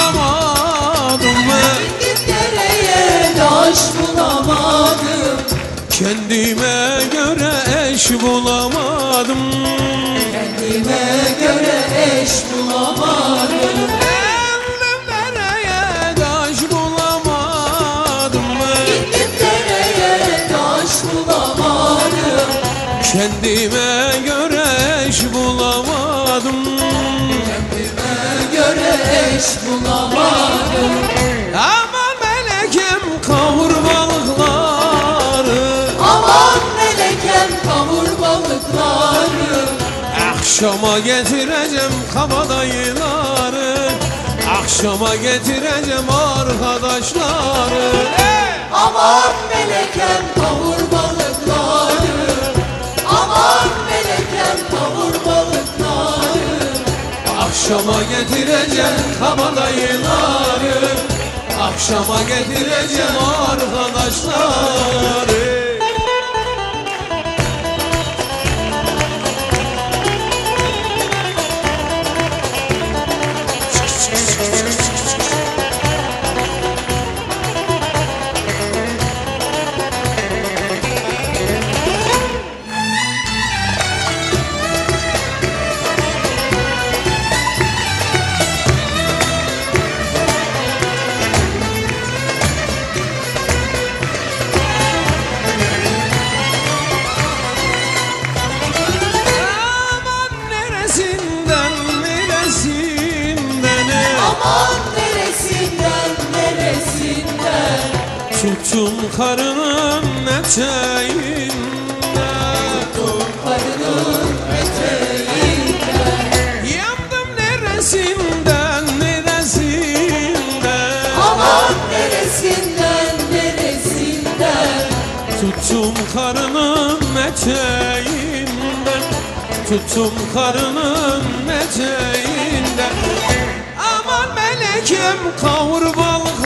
bulamadım Gittim dereye taş bulamadım. Kendime göre eş bulamadım. Kendime göre eş bulamadım. Evlim dereye taş bulamadım Gittim dereye taş bulamadım. Kendime eş bulamadım Aman melekim kavur balıkları. Aman melekem kavur balıkları. Akşama getireceğim kabadayıları. Akşama getireceğim arkadaşları. Aman melekem kavur balıkları Akşama getireceğim kabadayıları. Akşama getireceğim arkadaşları Tuttum karının eteğinden Karının eteğinden Yandım neresinden neresinden? Aman neresinden neresinden? Tuttum karının eteğinden Tuttum karının eteğinden Aman melekim kavur balıklarımı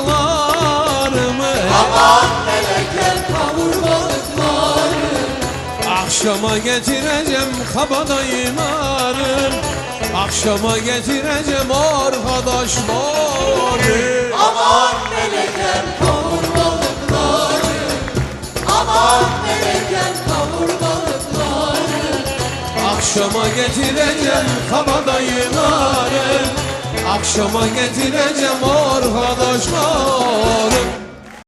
Akşama getireceğim kabadayıları Akşama getireceğim arkadaşları Aman melekem kavur balıkları. Aman melekem kavur balıkları. Akşama getireceğim kabadayıları Akşama getireceğim arkadaşları